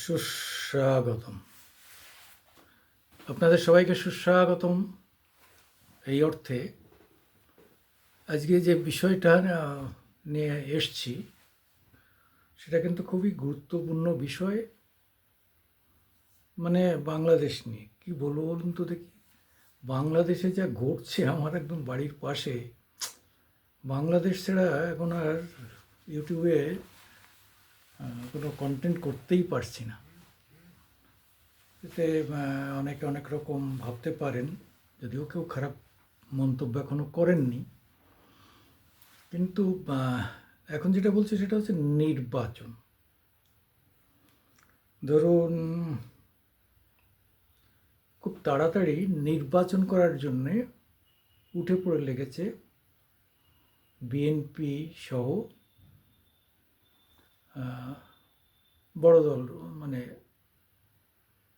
সুস্বাগতম। আপনাদের সবাইকে সুস্বাগতম। এই অর্থে আজকে যে বিষয়টা নিয়ে এসছি, সেটা কিন্তু খুবই গুরুত্বপূর্ণ বিষয়। মানে বাংলাদেশ নিয়ে, কি বলব বলুন তো দেখি। বাংলাদেশে যা ঘটছে আমার একদম বাড়ির পাশে, বাংলাদেশ ছাড়া এখন আর ইউটিউবে কোনো কন্টেন্ট করতেই পারছি না। এতে অনেকে অনেক রকম ভাবতে পারেন, যদিও কেউ খারাপ মন্তব্য এখনও করেননি। কিন্তু এখন যেটা বলছি সেটা হচ্ছে নির্বাচন। ধরুন, খুব তাড়াতাড়ি নির্বাচন করার জন্যে উঠে পড়ে লেগেছে বিএনপি সহ বড় দল মানে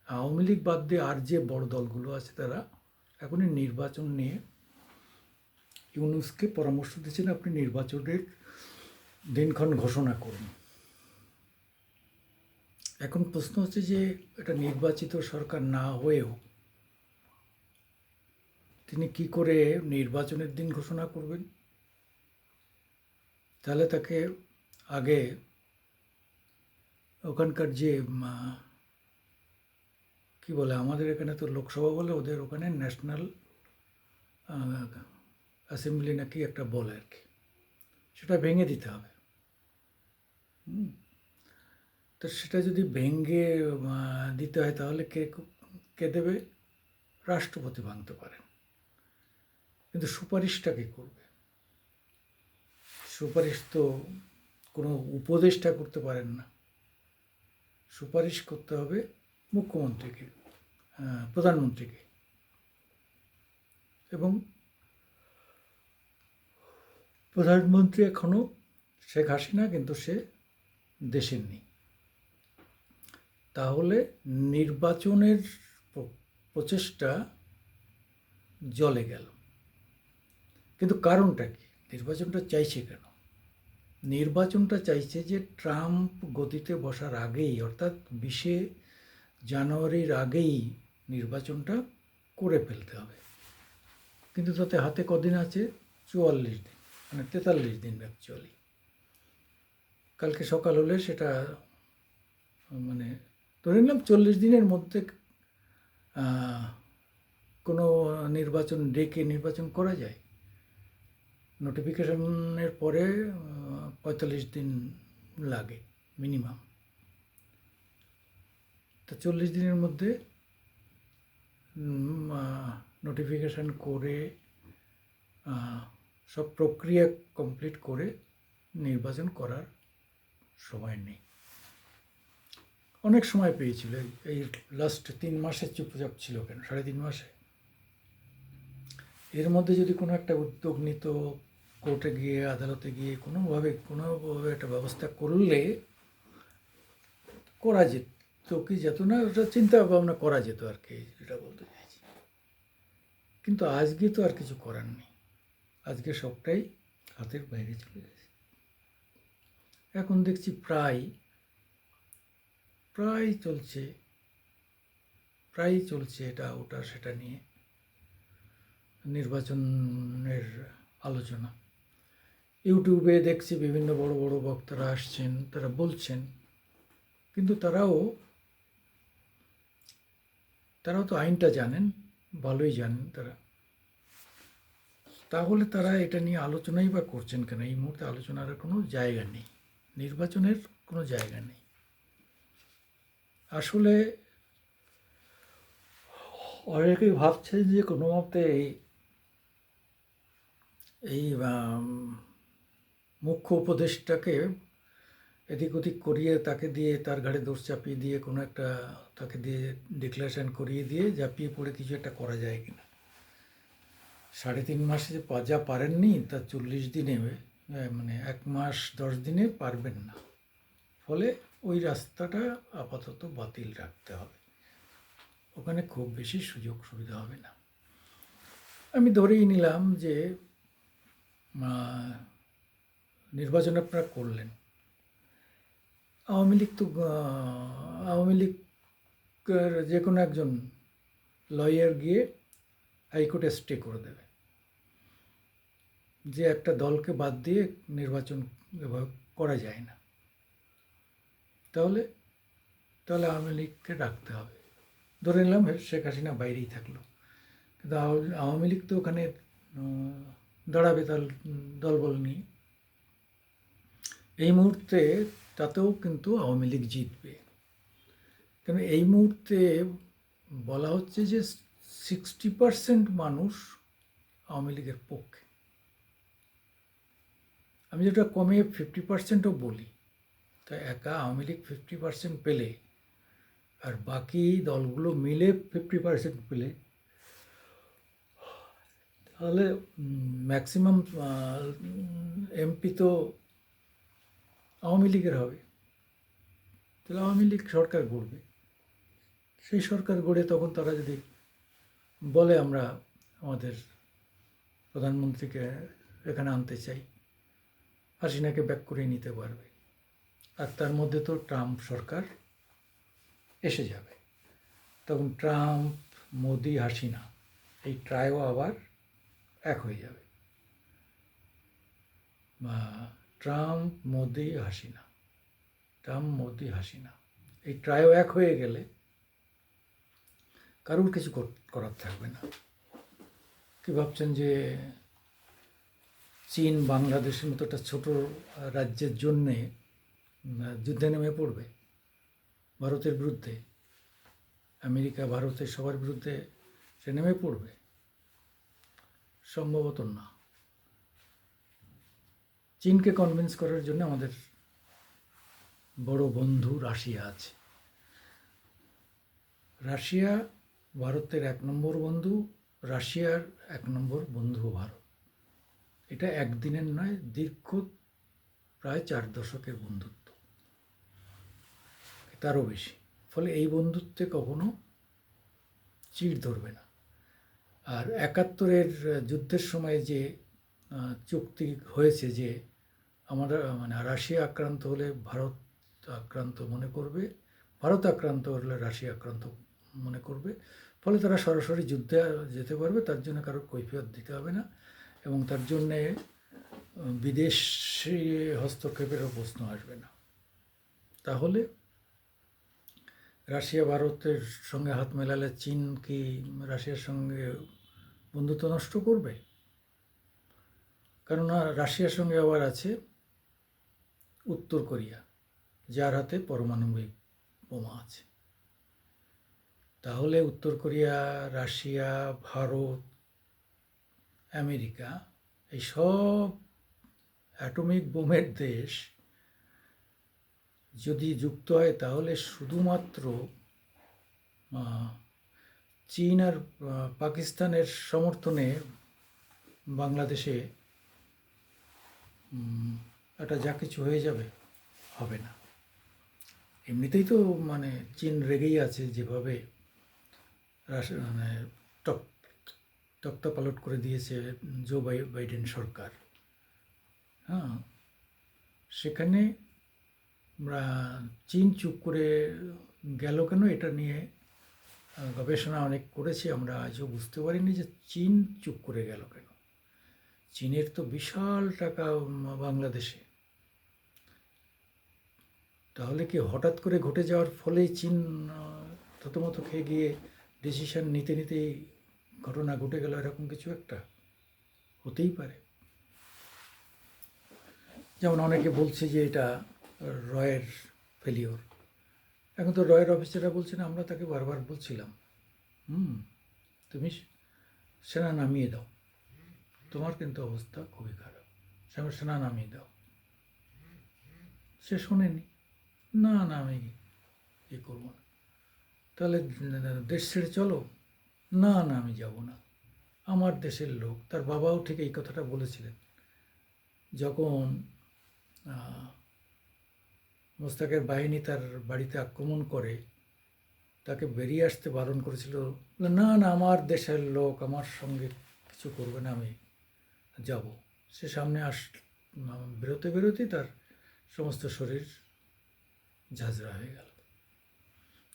আওয়ামী লীগ বাদ দিয়ে আর যে বড় দলগুলো আছে তারা এখনই নির্বাচন নিয়ে ইউনুসকে পরামর্শ দিচ্ছেন, আপনি নির্বাচনের দিনক্ষণ ঘোষণা করুন। এখন প্রশ্ন হচ্ছে যে এটা নির্বাচিত সরকার না হয়েও তিনি কি করে নির্বাচনের দিন ঘোষণা করবেন? তাহলে তাকে আগে ওখানকার যে কি বলে আমাদের এখানে তো লোকসভা বলে ওদের ওখানে ন্যাশনাল অ্যাসেম্বলি নাকি একটা বলে আর কি। সেটা ভেঙে দিতে হবে। তো সেটা যদি ভেঙে দিতে হয় তাহলে কে কে দেবে? রাষ্ট্রপতি ভাঙতে পারেন। কিন্তু সুপারিশটা কে করবে? সুপারিশ তো কোনো উপদেষ্টা করতে পারেন না। সুপারিশ করতে হবে মুখ্যমন্ত্রীকে প্রধানমন্ত্রীকে। এবং প্রধানমন্ত্রী এখনও শেখ হাসিনা, কিন্তু সে দেশের নেই। তাহলে নির্বাচনের প্রচেষ্টা জলে গেল। কিন্তু কারণটা কি? নির্বাচনটা চাইছে কেন? নির্বাচনটা চাইছে যে ট্রাম্প গদিতে বসার আগেই, অর্থাৎ বিশে জানুয়ারির আগেই নির্বাচনটা করে ফেলতে হবে। কিন্তু তাতে হাতে কদিন আছে? চুয়াল্লিশ দিন মানে তেতাল্লিশ দিন অ্যাকচুয়ালি কালকে সকাল হলে সেটা মানে ধরে নিলাম চল্লিশ দিনের মধ্যে কোনো নির্বাচন ডেকে নির্বাচন করা যায়। নোটিফিকেশনের পরে পঁয়তাল্লিশ দিন লাগে মিনিমাম তো চল্লিশ দিনের মধ্যে নোটিফিকেশান করে সব প্রক্রিয়া কমপ্লিট করে নির্বাচন করার সময় নেই। অনেক সময় পেয়েছিল, এই- লাস্ট তিন মাসে চুপচাপ ছিল কেন? সাড়ে তিন মাসে? এর মধ্যে যদি কোনো একটা উদ্যোগ নিত কোর্টে গিয়ে, আদালতে গিয়ে কোনোভাবে কোনোভাবে একটা ব্যবস্থা করলে করা যেত, তো কি যেত না, ওটা চিন্তা ভাবনা করা যেত আর কি, যেটা বলতে চাইছি। কিন্তু আজকে তো আর কিছু করার নেই। আজকে সবটাই হাতের বাইরে চলে গেছে। এখন দেখছি প্রায় প্রায় চলছে প্রায় চলছে এটা ওটা সেটা নিয়ে নির্বাচনের আলোচনা। ইউটিউবে দেখছি বিভিন্ন বড় বড় বক্তারা আসছেন, তারা বলছেন। কিন্তু তারাও তারাও তো আইনটা জানেন, ভালোই জানেন তারা। তাহলে তারা এটা নিয়ে আলোচনাই বা করছেন কেন? এই মুহূর্তে আলোচনার কোনো জায়গা নেই, নির্বাচনের কোনো জায়গা নেই। আসলে অনেকেই ভাবছেন যে কোনো মতে এই এই মুখ্য উপদেশটাকে এদিক ওদিক করিয়ে তাকে দিয়ে তার ঘাড়ে দোষ চাপিয়ে দিয়ে কোনো একটা তাকে দিয়ে ডিক্লারেশন করিয়ে দিয়ে ঝাঁপিয়ে পড়ে কিছু একটা করা যায় কিনা। সাড়ে তিন মাসে যে যা পারেননি তা চল্লিশ দিনে মানে এক মাস দশ দিনে পারবেন না। ফলে ওই রাস্তাটা আপাতত বাতিল রাখতে হবে। ওখানে খুব বেশি সুযোগ সুবিধা হবে না। আমি ধরেই নিলাম যে নির্বাচন আপনারা করলেন। আওয়ামী লীগ তো আওয়ামী লীগের যে কোনো একজন লয়ার গিয়ে হাইকোর্টে স্টে করে দেবে। যে একটা দলকে বাদ দিয়ে নির্বাচন করা যায় না। তাহলে তাহলে আওয়ামী লীগকে ডাকতে হবে। ধরে নিলাম শেখ হাসিনা বাইরেই থাকল। কিন্তু আওয়ামী লীগ তো ওখানে দাঁড়াবে তার দলবল নিয়ে। এই মুহূর্তে তাতেও কিন্তু আওয়ামী লীগ জিতবে। কেন এই মুহূর্তে বলা হচ্ছে যে সিক্সটি পার্সেন্ট মানুষ আওয়ামী লীগের পক্ষে। আমি যেটা কমে ফিফটি পার্সেন্টও বলি, তা একা আওয়ামী লীগ ফিফটি পার্সেন্ট পেলে আর বাকি দলগুলো মিলে ফিফটি পার্সেন্ট পেলে, তাহলে ম্যাক্সিমাম এমপি তো আওয়ামী লীগের হবে। তাহলে আওয়ামী লীগ সরকার গড়বে। সেই সরকার গড়ে তখন তারা যদি বলে আমরা আমাদের প্রধানমন্ত্রীকে এখানে আনতে চাই, হাসিনাকে ব্যাক করে নিতে পারবে। আর তার মধ্যে তো ট্রাম্প সরকার এসে যাবে। তখন ট্রাম্প, মোদি, হাসিনা, এই ট্রায়ও আবার এক হয়ে যাবে। বা ট্রাম্প মোদি হাসিনা ট্রাম্প মোদি হাসিনা। এই ট্রায়ও এক হয়ে গেলে কারুর কিছু কর- করার থাকবে না। কি ভাবছেন যে চীন বাংলাদেশের মতো একটা ছোট রাজ্যের জন্যে যুদ্ধে নেমে পড়বে ভারতের বিরুদ্ধে? আমেরিকা, ভারতের সবার বিরুদ্ধে সে নেমে পড়বে? সম্ভবত না। চীনকে কনভিন্স করার জন্য আমাদের বড় বন্ধু রাশিয়া আছে। রাশিয়া ভারতের এক নম্বর বন্ধু, রাশিয়ার এক নম্বর বন্ধু ভারত। এটা একদিনের নয়, দীর্ঘ প্রায় চার দশকের বন্ধুত্ব। তারও বেশি। ফলে এই বন্ধুত্বে কখনো চিড় ধরবে না। আর একাত্তরের যুদ্ধের সময় যে চুক্তি হয়েছে যে আমরা মানে রাশিয়া আক্রান্ত হলে ভারত আক্রান্ত মনে করবে, ভারত আক্রান্ত হলে রাশিয়া আক্রান্ত মনে করবে, ফলে তারা সরাসরি যুদ্ধে যেতে পারবে, তার জন্য কারোর কৈফিয়ত দিতে হবে না এবং তার জন্যে বিদেশি হস্তক্ষেপেরও প্রশ্ন আসবে না। তাহলে রাশিয়া, ভারতের সঙ্গে হাত মেলালে চীন কি রাশিয়ার সঙ্গে বন্ধুত্ব নষ্ট করবে? কেননা রাশিয়ার সঙ্গে আবার আছে উত্তর কোরিয়া, যার হাতে পারমাণবিক বোমা আছে। তাহলে উত্তর কোরিয়া, রাশিয়া, ভারত, আমেরিকা, এই সব অ্যাটমিক বোমের দেশ যদি যুক্ত হয়, তাহলে শুধুমাত্র চীন আর পাকিস্তানের সমর্থনে বাংলাদেশে একটা যা কিছু হয়ে যাবে, হবে না। এমনিতেই তো মানে চীন রেগেই আছে যেভাবে মানে টক তক্তা পালট করে দিয়েছে জো বাই বাইডেন সরকার। হ্যাঁ সেখানে আমরা চীন চুপ করে গেল কেন এটা নিয়ে গবেষণা অনেক করেছি, আমরা আজও বুঝতে পারিনি যে চীন চুপ করে গেল কেন। চীনের তো বিশাল টাকা বাংলাদেশে। তাহলে কি হঠাৎ করে ঘটে যাওয়ার ফলেই চীন থতমত খেয়ে গিয়ে ডিসিশন নিতে নিতেই ঘটনা ঘটে গেল এরকম কিছু একটা? হতেই পারে। যেমন অনেকে বলছে যে এটা রয়ের ফেলিওর এখন তো রয়ের অফিসাররা বলছেন, আমরা তাকে বারবার বলছিলাম। হুম, তুমি সেনা নামিয়ে দাও। তোমার কিন্তু অবস্থা খুবই খারাপ। সেনা নামিয়ে দাও। সে শোনেনি। না না, আমি ইয়ে করব না। তাহলে দেশ ছেড়ে চলো? না না, আমি যাব না। আমার দেশের লোক, তার বাবাও ঠিক এই কথাটা বলেছিলেন। যখন মোস্তাকের বাহিনী তার বাড়িতে আক্রমণ করে, তাকে বেরিয়ে আসতে বারণ করেছিল না না, আমার দেশের লোক, আমার সঙ্গে কিছু করবে না, আমি যাব। সে সামনে আস, বেরোতে, বেরোতেই তার সমস্ত শরীর ঝাঁঝরা হয়ে গেল।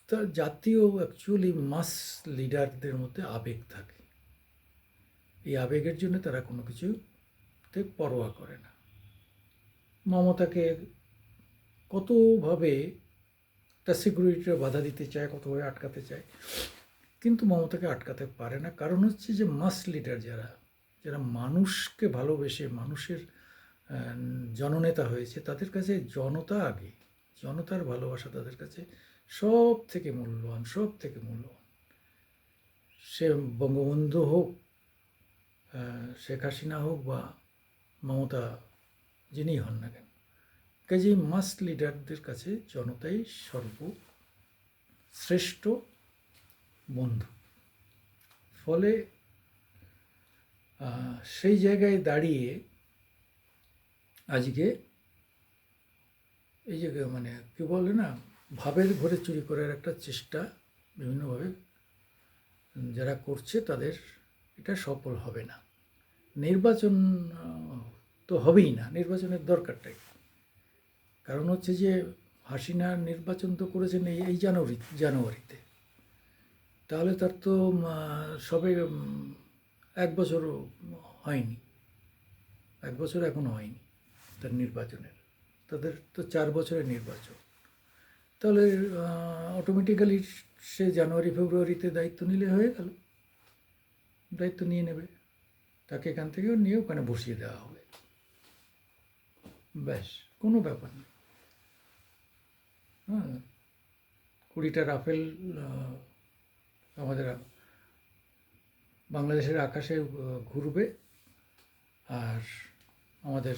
তা- জাতীয় অ্যাকচুয়ালি মাস লিডারদের মধ্যে আবেগ থাকে। এই আবেগের জন্য তারা কোনো কিছুতে পরোয়া করে না। মমতাকে কতভাবে তার সিকিউরিটিটা বাধা দিতে চায়, কতভাবে আটকাতে চায়, কিন্তু মমতাকে আটকাতে পারে না। কারণ হচ্ছে যে মাস লিডার যারা যারা মানুষকে ভালোবেসে মানুষের জননেতা হয়েছে, তাদের কাছে জনতা আগে। জনতার ভালোবাসা তাদের কাছে সব থেকে মূল্যবান সব থেকে মূল্যবান। সে বঙ্গবন্ধু হোক শেখ হাসিনা হোক বা মমতা যিনি হন না কেন কাজেই মাস লিডারদের কাছে জনতাই সর্বশ্রেষ্ঠ বন্ধু। ফলে সেই জায়গায় দাঁড়িয়ে আজকে এই যে মানে কি বলে না, ভাবের ঘরে চুরি করার একটা চেষ্টা বিভিন্নভাবে যারা করছে তাদের এটা সফল হবে না। নির্বাচন তো হবেই না, নির্বাচনের দরকারটাই। কারণ হচ্ছে যে, হাসিনা নির্বাচন তো করেছেন এই জানুয়ারি, জানুয়ারিতে। তাহলে তার তো সবে এক বছর হয়নি। এক বছর এখনও হয়নি তার নির্বাচনের। তাদের তো চার বছরের নির্বাচন। তাহলে অটোমেটিক্যালি সে জানুয়ারি, ফেব্রুয়ারিতে দায়িত্ব নিলে হয়ে গেল। দায়িত্ব নিয়ে নেবে। তাকে এখান থেকেও নিয়ে ওখানে বসিয়ে দেওয়া হবে। ব্যাস, কোনো ব্যাপার নেই হ্যাঁ কুড়িটা রাফেল আমাদের বাংলাদেশের আকাশে ঘুরবে। আর আমাদের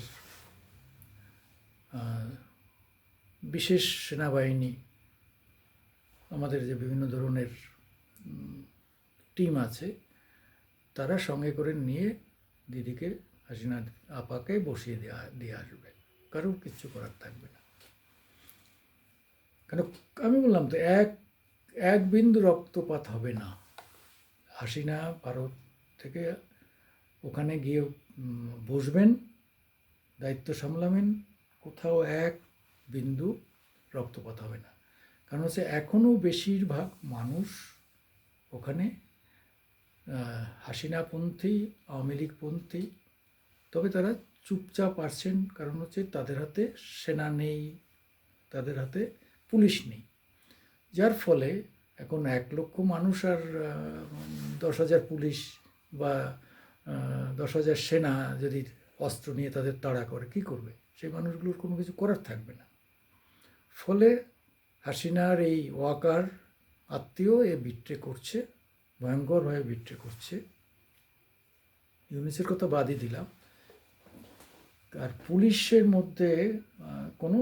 বিশেষ সেনাবাহিনী, আমাদের যে বিভিন্ন ধরনের টিম আছে, তারা সঙ্গে করে নিয়ে দিদিকে হাসিনা আপাকে বসিয়ে দেওয়া দিয়ে আসবে। কারোর কিচ্ছু করার থাকবে না। কেন, আমি বললাম তো, এক এক বিন্দু রক্তপাত হবে না। হাসিনা ভারত থেকে ওখানে গিয়ে বসবেন, দায়িত্ব সামলাবেন কোথাও এক বিন্দু রক্তপাত হবে না। কারণ হচ্ছে এখনও বেশিরভাগ মানুষ ওখানে হাসিনাপন্থী, আওয়ামী লীগপন্থী, তবে তারা চুপচাপ আসছেন কারণ হচ্ছে তাদের হাতে সেনা নেই, তাদের হাতে পুলিশ নেই। যার ফলে এখন এক লক্ষ মানুষ আর দশ হাজার পুলিশ বা দশ হাজার সেনা যদি অস্ত্র নিয়ে তাদের তাড়া করে, কি করবে? সেই মানুষগুলোর কোনো কিছু করার থাকবে না। ফলে হাসিনার এই ওয়াকার আত্মীয় এ বিট্রে করছে, ভয়ঙ্করভাবে বিট্রে করছে। ইউনিসের কথা বাদই দিলাম। আর পুলিশের মধ্যে কোনো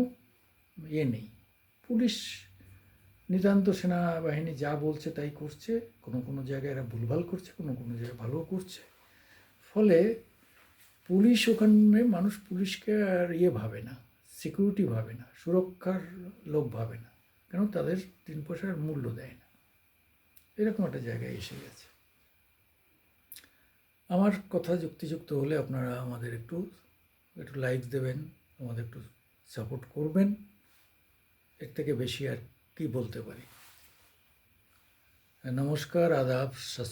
ইয়ে নেই। পুলিশ, নিতান্ত সেনাবাহিনী যা বলছে তাই করছে। কোনো কোনো জায়গায় এরা ভুলভাল করছে, কোনো কোনো জায়গায় ভালোও করছে। ফলে পুলিশ ওখানে মানুষ পুলিশকে আর ইয়ে ভাবে না সিকিউরিটি ভাবে না, সুরক্ষার লোক ভাবে না, কেন তাদের তিন পয়সার মূল্য দেয় না। এরকম একটা জায়গায় এসে গেছে। আমার কথা যুক্তিযুক্ত হলে আপনারা আমাদের একটু একটু লাইক দেবেন, আমাদের একটু সাপোর্ট করবেন। এর থেকে বেশি আর কি বলতে পারি। নমস্কার, আদাব, সত